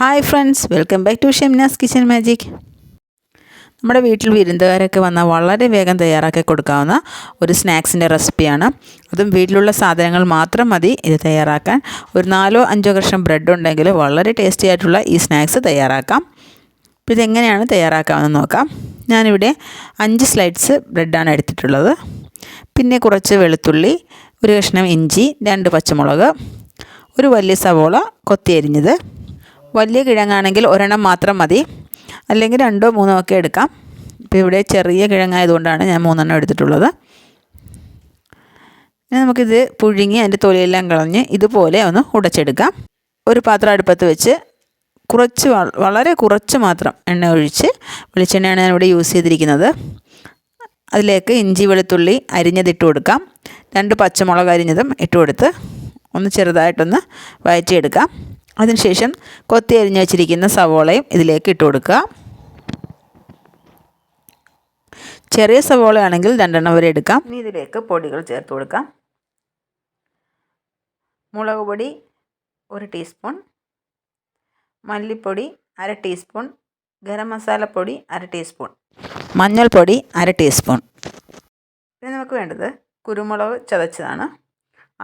Hi friends welcome back to Shemnas kitchen magic നമ്മുടെ വീട്ടിൽ വിരുന്നുകാരൊക്കെ വന്നാൽ വളരെ വേഗം തയ്യാറാക്കി കൊടുക്കാവുന്ന ഒരു സ്നാക്സിന്റെ റെസിപ്പിയാണ്. അതും വീട്ടിലുള്ള സാധനങ്ങൾ മാത്രം മതി ഇത് തയ്യാറാക്കാൻ. ഒരു നാലോ അഞ്ചോ കഷ്ണം ബ്രെഡ് ഉണ്ടെങ്കിൽ വളരെ ടേസ്റ്റി ആയിട്ടുള്ള ഈ സ്നാക്സ് തയ്യാറാക്കാം. അപ്പോൾ ഇതെങ്ങനെയാണ് തയ്യാറാക്കാമെന്ന് നോക്കാം. ഞാനിവിടെ അഞ്ച് സ്ലൈഡ്സ് ബ്രെഡാണ് എടുത്തിട്ടുള്ളത്. പിന്നെ കുറച്ച് വെളുത്തുള്ളി ഒരു കഷ്ണം ഇഞ്ചി രണ്ട് പച്ചമുളക് ഒരു വലിയ സവോള കൊത്തി അരിഞ്ഞത്. വലിയ കിഴങ്ങാണെങ്കിൽ ഒരെണ്ണം മാത്രം മതി. അല്ലെങ്കിൽ രണ്ടോ മൂന്നോ ഒക്കെ എടുക്കാം. ഇപ്പോൾ ഇവിടെ ചെറിയ കിഴങ്ങായതുകൊണ്ടാണ് ഞാൻ മൂന്നെണ്ണം എടുത്തിട്ടുള്ളത്. ഇനി നമുക്കിത് പുഴുങ്ങി അതിന്റെ തൊലിയെല്ലാം കളഞ്ഞ് ഇതുപോലെ ഒന്ന് ഉടച്ചെടുക്കാം. ഒരു പാത്രം അടുപ്പത്ത് വെച്ച് കുറച്ച് വളരെ കുറച്ച് മാത്രം എണ്ണ ഒഴിച്ച് വെളിച്ചെണ്ണയാണ് ഞാനിവിടെ യൂസ് ചെയ്തിരിക്കുന്നത്. അതിലേക്ക് ഇഞ്ചി വെളുത്തുള്ളി അരിഞ്ഞതിട്ട് കൊടുക്കാം. രണ്ട് പച്ചമുളക് അരിഞ്ഞതും ഇട്ട് കൊടുത്ത് ഒന്ന് ചെറുതായിട്ടൊന്ന് വഴറ്റിയെടുക്കാം. അതിനുശേഷം കൊത്തി അരിഞ്ഞ് വച്ചിരിക്കുന്ന സവോളയും ഇതിലേക്ക് ഇട്ട് കൊടുക്കുക. ചെറിയ സവോളയാണെങ്കിൽ രണ്ടെണ്ണം വരെ എടുക്കാം. ഇനി ഇതിലേക്ക് പൊടികൾ ചേർത്ത് കൊടുക്കാം. മുളക് പൊടി ഒരു ടീസ്പൂൺ മല്ലിപ്പൊടി അര ടീസ്പൂൺ ഗരം മസാലപ്പൊടി അര ടീസ്പൂൺ മഞ്ഞൾപ്പൊടി അര ടീസ്പൂൺ. പിന്നെ നമുക്ക് വേണ്ടത് കുരുമുളക് ചതച്ചതാണ്.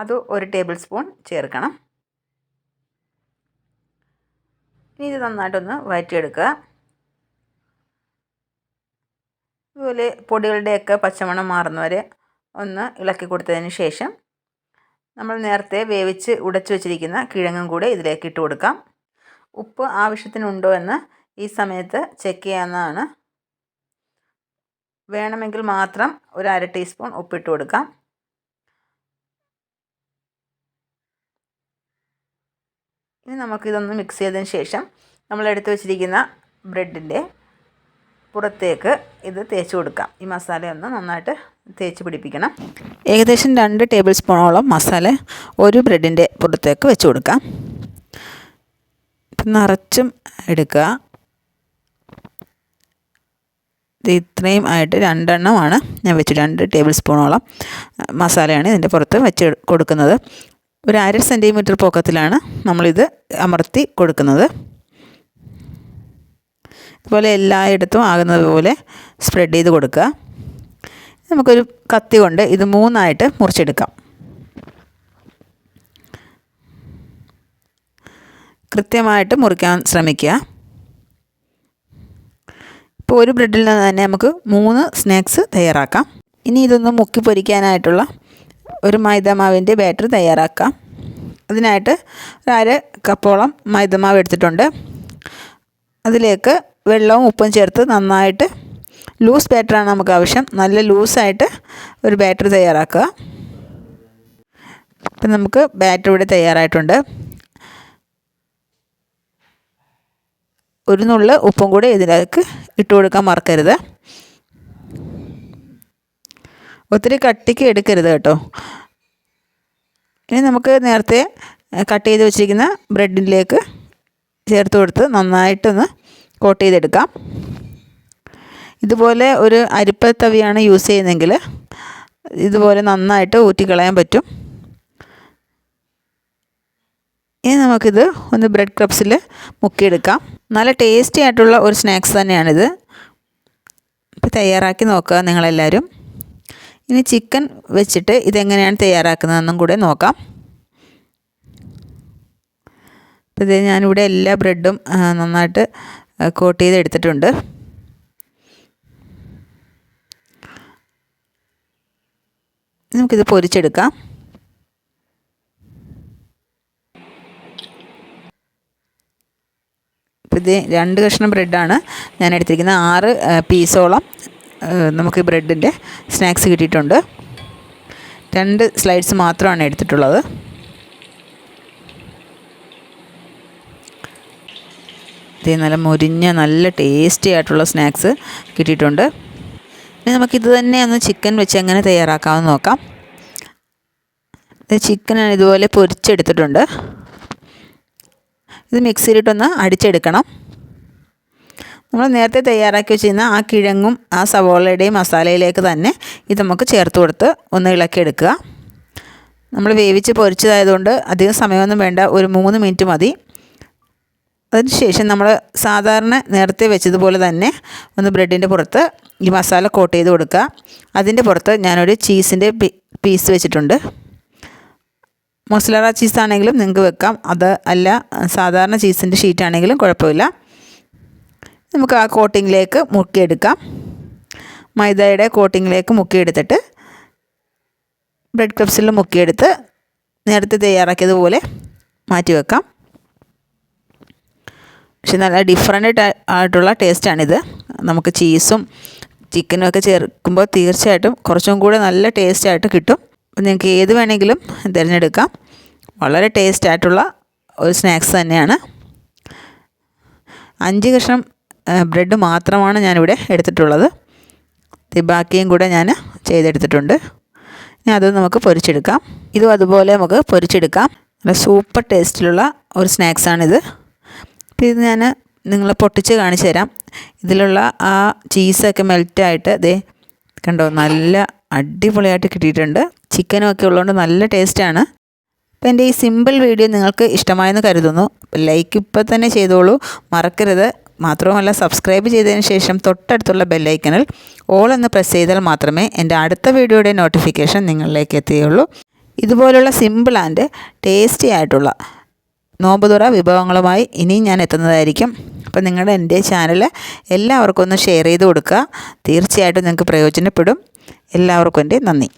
അത് ഒരു ടേബിൾ സ്പൂൺ ചേർക്കണം. ഇനി ഇത് നന്നായിട്ടൊന്ന് വഴറ്റിയെടുക്കുക ഇതുപോലെ പൊടികളുടെയൊക്കെ പച്ചമണം മാറുന്നവരെ ഒന്ന് ഇളക്കി കൊടുത്തതിന് ശേഷം നമ്മൾ നേരത്തെ വേവിച്ച് ഉടച്ചു വെച്ചിരിക്കുന്ന കിഴങ്ങും കൂടെ ഇതിലേക്ക് ഇട്ട് കൊടുക്കാം. ഉപ്പ് ആവശ്യത്തിനുണ്ടോ എന്ന് ഈ സമയത്ത് ചെക്ക് ചെയ്യാവുന്നതാണ്. വേണമെങ്കിൽ മാത്രം ഒരു അര ടീസ്പൂൺ ഉപ്പിട്ട് കൊടുക്കാം. ഇനി നമുക്കിതൊന്ന് മിക്സ് ചെയ്തതിന് ശേഷം നമ്മൾ എടുത്തു വെച്ചിരിക്കുന്ന ബ്രെഡിന്റെ പുറത്തേക്ക് ഇത് തേച്ച് കൊടുക്കാം. ഈ മസാല ഒന്ന് നന്നായിട്ട് തേച്ച് പിടിപ്പിക്കണം. ഏകദേശം രണ്ട് ടേബിൾ സ്പൂണോളം മസാല ഒരു ബ്രെഡിന്റെ പുറത്തേക്ക് വെച്ച് കൊടുക്കാം. നിറച്ചും എടുക്കുക. ഇത് ഇത്രയും ആയിട്ട് രണ്ടെണ്ണമാണ്. ഞാൻ വെച്ചു രണ്ട് ടേബിൾ സ്പൂണോളം മസാലയാണ് ഇതിന്റെ പുറത്ത് വെച്ച് കൊടുക്കുന്നത്. ഒരു അര സെന്റിമീറ്റർ പൊക്കത്തിലാണ് നമ്മളിത് അമർത്തി കൊടുക്കുന്നത്. ഇതുപോലെ എല്ലായിടത്തും ആകുന്നത് പോലെ സ്പ്രെഡ് ചെയ്ത് കൊടുക്കുക. നമുക്കൊരു കത്തി കൊണ്ട് ഇത് മൂന്നായിട്ട് മുറിച്ചെടുക്കാം. കൃത്യമായിട്ട് മുറിക്കാൻ ശ്രമിക്കുക. ഇപ്പോൾ ഒരു ബ്രെഡിൽ നിന്ന് തന്നെ നമുക്ക് മൂന്ന് സ്നാക്സ് തയ്യാറാക്കാം. ഇനി ഇതൊന്ന് മുക്കി പൊരിക്കാനായിട്ടുള്ള ഒരു മൈദമാവിന്റെ ബാറ്റർ തയ്യാറാക്കാം. അതിനായിട്ട് ഒരു അര കപ്പോളം മൈദമാവ് എടുത്തിട്ടുണ്ട്. അതിലേക്ക് വെള്ളവും ഉപ്പും ചേർത്ത് നന്നായിട്ട് ലൂസ് ബാറ്ററാണ് നമുക്ക് ആവശ്യം. നല്ല ലൂസായിട്ട് ഒരു ബാറ്റർ തയ്യാറാക്കുക. അപ്പം നമുക്ക് ബാറ്റർ ഇവിടെ തയ്യാറായിട്ടുണ്ട്. ഒരു നുള്ള് ഉപ്പും കൂടി ഇതിലേക്ക് ഇട്ട് കൊടുക്കാൻ മറക്കരുത്. ഒത്തിരി കട്ടിക്ക് എടുക്കരുത് കേട്ടോ. ഇനി നമുക്ക് നേരത്തെ കട്ട് ചെയ്ത് വെച്ചിരിക്കുന്ന ബ്രെഡിലേക്ക് ചേർത്ത് കൊടുത്ത് നന്നായിട്ടൊന്ന് കോട്ട് ചെയ്തെടുക്കാം. ഇതുപോലെ ഒരു അരിപ്പത്തവിയാണ് യൂസ് ചെയ്യുന്നതെങ്കിൽ ഇതുപോലെ നന്നായിട്ട് ഊറ്റിക്കളയാൻ പറ്റും. ഇനി നമുക്കിത് ഒന്ന് ബ്രെഡ് ക്രബ്സിൽ മുക്കിയെടുക്കാം. നല്ല ടേസ്റ്റി ആയിട്ടുള്ള ഒരു സ്നാക്സ് തന്നെയാണിത്. ഇപ്പോൾ തയ്യാറാക്കി നോക്കുക നിങ്ങളെല്ലാവരും. ഇനി ചിക്കൻ വെച്ചിട്ട് ഇതെങ്ങനെയാണ് തയ്യാറാക്കുന്നതെന്നും കൂടെ നോക്കാം. അപ്പോൾ ഇത് ഞാനിവിടെ എല്ലാ ബ്രെഡും നന്നായിട്ട് കോട്ട് ചെയ്ത് എടുത്തിട്ടുണ്ട് നമുക്കിത് പൊരിച്ചെടുക്കാം. ഇത് രണ്ട് കഷ്ണം ബ്രെഡാണ് ഞാൻ എടുത്തിരിക്കുന്നത് ആറ് പീസോളം നമുക്ക് ബ്രെഡിന്റെ സ്നാക്സ് കിട്ടിയിട്ടുണ്ട്. രണ്ട് സ്ലൈഡ്സ് മാത്രമാണ് എടുത്തിട്ടുള്ളത്. ഇതേ നല്ല മുരിഞ്ഞ നല്ല ടേസ്റ്റി ആയിട്ടുള്ള സ്നാക്സ് കിട്ടിയിട്ടുണ്ട്. ഇനി നമുക്കിത് തന്നെ ഒന്ന് ചിക്കൻ വെച്ച് എങ്ങനെ തയ്യാറാക്കാമെന്ന് നോക്കാം. ചിക്കൻ ഇതുപോലെ പൊരിച്ചെടുത്തിട്ടുണ്ട്. ഇത് മിക്സിയിലിട്ടൊന്ന് അടിച്ചെടുക്കണം. നമ്മൾ നേരത്തെ തയ്യാറാക്കി വെച്ചിരുന്ന ആ കിഴങ്ങും ആ സവോളയുടെയും മസാലയിലേക്ക് തന്നെ ഇത് നമുക്ക് ചേർത്ത് കൊടുത്ത് ഒന്ന് ഇളക്കിയെടുക്കുക. നമ്മൾ വേവിച്ച് പൊരിച്ചതായതുകൊണ്ട് അധികം സമയമൊന്നും വേണ്ട ഒരു മൂന്ന് മിനിറ്റ് മതി. അതിനുശേഷം നമ്മൾ സാധാരണ നേരത്തെ വെച്ചതുപോലെ തന്നെ ഒന്ന് ബ്രെഡിന്റെ പുറത്ത് ഈ മസാല കോട്ട് ചെയ്ത് കൊടുക്കുക. അതിന്റെ പുറത്ത് ഞാനൊരു ചീസിന്റെ പീസ് വെച്ചിട്ടുണ്ട്. മൊസലറ ചീസാണെങ്കിലും നിങ്ങൾക്ക് വെക്കാം. അത് അല്ല സാധാരണ ചീസിന്റെ ഷീറ്റാണെങ്കിലും കുഴപ്പമില്ല. നമുക്ക് ആ കോട്ടിങ്ങിലേക്ക് മുക്കിയെടുക്കാം. മൈദയുടെ കോട്ടിങ്ങിലേക്ക് മുക്കിയെടുത്തിട്ട് ബ്രെഡ് ക്രബ്സിൽ മുക്കിയെടുത്ത് നേരത്തെ തയ്യാറാക്കിയതുപോലെ മാറ്റി വെക്കാം. പക്ഷെ നല്ല ഡിഫറെന്റ് ആയിട്ടുള്ള ടേസ്റ്റാണിത് നമുക്ക് ചീസും ചിക്കനും ഒക്കെ ചേർക്കുമ്പോൾ തീർച്ചയായിട്ടും കുറച്ചും കൂടെ നല്ല ടേസ്റ്റായിട്ട് കിട്ടും. നിങ്ങൾക്ക് ഏത് വേണമെങ്കിലും തിരഞ്ഞെടുക്കാം. വളരെ ടേസ്റ്റായിട്ടുള്ള ഒരു സ്നാക്സ് തന്നെയാണ്. അഞ്ച് കഷ്ണം ബ്രെഡ് മാത്രമാണ് ഞാനിവിടെ എടുത്തിട്ടുള്ളത്. ബാക്കിയും കൂടെ ഞാൻ ചെയ്തെടുത്തിട്ടുണ്ട്. ഇനി അത് നമുക്ക് പൊരിച്ചെടുക്കാം. ഇതും അതുപോലെ നമുക്ക് പൊരിച്ചെടുക്കാം. നല്ല സൂപ്പർ ടേസ്റ്റിലുള്ള ഒരു സ്നാക്സാണിത്. ഇത് ഞാൻ നിങ്ങളെ പൊട്ടിച്ച് കാണിച്ചു തരാം. ഇതിലുള്ള ആ ചീസൊക്കെ മെൽറ്റായിട്ട് ദേ കണ്ടോ നല്ല അടിപൊളിയായിട്ട് കിട്ടിയിട്ടുണ്ട്. ചിക്കനും ഒക്കെ ഉള്ളതുകൊണ്ട് നല്ല ടേസ്റ്റാണ്. അപ്പോൾ എന്റെ ഈ സിമ്പിൾ വീഡിയോ നിങ്ങൾക്ക് ഇഷ്ടമായെന്ന് കരുതുന്നു. ലൈക്ക് ഇപ്പോൾ തന്നെ ചെയ്തോളൂ. മറക്കരുത്. മാത്രവുമല്ല സബ്സ്ക്രൈബ് ചെയ്തതിന് ശേഷം തൊട്ടടുത്തുള്ള ബെല്ലൈക്കനിൽ ഓൾ എന്ന് പ്രസ് ചെയ്താൽ മാത്രമേ എന്റെ അടുത്ത വീഡിയോയുടെ നോട്ടിഫിക്കേഷൻ നിങ്ങളിലേക്ക് എത്തുകയുള്ളൂ. ഇതുപോലുള്ള സിമ്പിൾ ആൻഡ് ടേസ്റ്റി ആയിട്ടുള്ള നോമ്പുതുറ വിഭവങ്ങളുമായി ഇനിയും ഞാൻ എത്തുന്നതായിരിക്കും. അപ്പോൾ നിങ്ങളുടെ എന്റെ ചാനൽ എല്ലാവർക്കും ഒന്ന് ഷെയർ ചെയ്ത് കൊടുക്കുക. തീർച്ചയായിട്ടും നിങ്ങൾക്ക് പ്രയോജനപ്പെടും. എല്ലാവർക്കും എന്റെ നന്ദി.